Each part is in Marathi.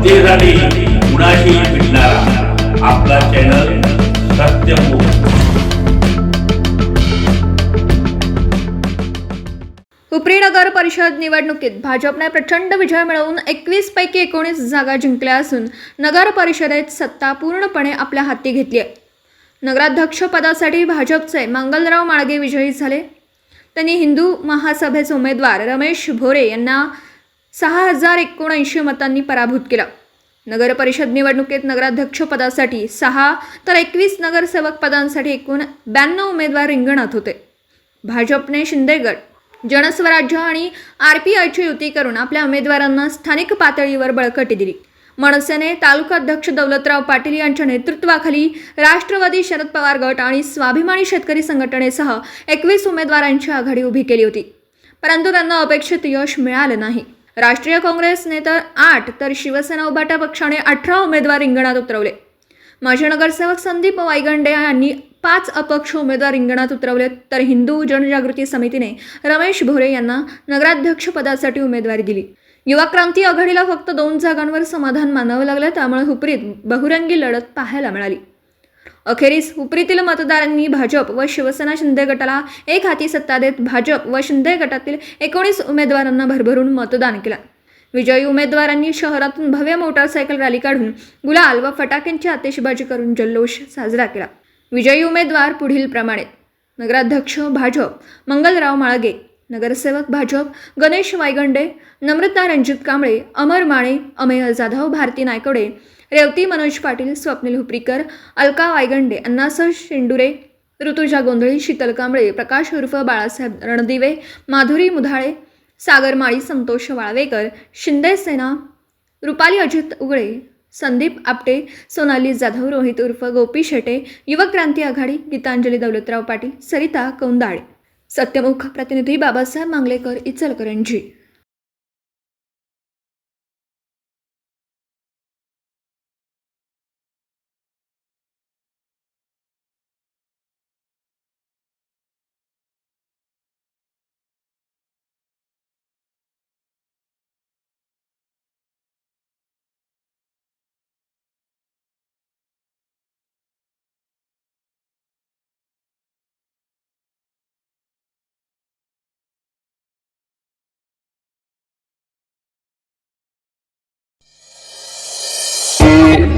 जनतेसाठी कुणाशी भेटणारा आपला चॅनल सत्यमुख उपरी नगर परिषद निवडणुकीत भाजपने प्रचंड विजय मिळवून एकवीस पैकी एकोणीस जागा जिंकल्या असून नगर परिषदेत सत्ता पूर्णपणे आपल्या हाती घेतली आहे. नगराध्यक्ष पदासाठी भाजपचे मंगलराव माळगे विजयी झाले. त्यांनी हिंदू महासभेचे उमेदवार रमेश भोरे यांना सहा हजार एकोणऐंशी मतांनी पराभूत केला. नगर परिषद निवडणुकीत नगराध्यक्षपदासाठी सहा तर एकवीस नगरसेवक पदांसाठी एकूण ब्याण्णव उमेदवार रिंगणात होते. भाजपने शिंदेगड जनस्वराज्य आणि आर पी आयची युती करून आपल्या उमेदवारांना स्थानिक पातळीवर बळकटी दिली. मनसेने तालुकाध्यक्ष दौलतराव पाटील यांच्या नेतृत्वाखाली राष्ट्रवादी शरद पवार गट आणि स्वाभिमानी शेतकरी संघटनेसह एकवीस उमेदवारांची आघाडी उभी केली होती. परंतु त्यांना अपेक्षित यश मिळालं नाही. राष्ट्रीय काँग्रेसने तर आठ तर शिवसेना उभाटा पक्षाने अठरा उमेदवार रिंगणात उतरवले. माजी नगरसेवक संदीप वायगंडे यांनी पाच अपक्ष उमेदवार रिंगणात उतरवले तर हिंदू जनजागृती समितीने रमेश भोरे यांना नगराध्यक्ष पदासाठी उमेदवारी दिली. युवा क्रांती आघाडीला फक्त दोन जागांवर समाधान मानावं लागलं त्यामुळे हुपरीत बहुरंगी लढत पाहायला मिळाली. अखेरीस हुपरीतील मतदारांनी भाजप व शिवसेना शिंदे गटाला एक हाती सत्ता देत भाजप व शिंदे गटातील एकोणीस उमेदवारांना भरभरून मतदान केलं. विजयी उमेदवारांनी शहरातून भव्य मोटारसायकल रॅली काढून गुलाल व फटाक्यांची आतिषबाजी करून जल्लोष साजरा केला. विजयी उमेदवार पुढील प्रमाणे नगराध्यक्ष भाजप मंगलराव माळगे नगरसेवक भाजप गणेश वायगंडे नम्रता रणजित कांबळे अमर माळे अमेय जाधव भारती नायकोडे रेवती मनोज पाटील स्वप्नील हुपरीकर अलका वायगंडे अण्णासह शेंडुरे ऋतुजा गोंधळी शीतल कांबळे प्रकाश उर्फ बाळासाहेब रणदिवे माधुरी मुधाळे सागर माळी संतोष वाळवेकर शिंदे सेना रुपाली अजित उगळे संदीप आपटे सोनाली जाधव रोहित उर्फ गोपी शेटे युवक क्रांती आघाडी गीतांजली दौलतराव पाटील सरिता कौंदाळे. सत्यमुख प्रतिनिधी बाबासाहेब मांगलेकर इचलकरंजी.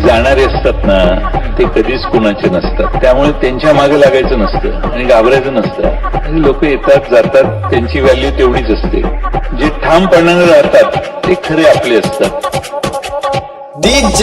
जाणारे असतात ना ते कधीच कुणाचे नसतात. त्यामुळे त्यांच्या मागे लागायचं नसतं आणि घाबरायचं नसतं. आणि लोक येतात जातात त्यांची व्हॅल्यू तेवढीच असते. जे ठामपणाने राहतात ते खरे आपले असतात. DJ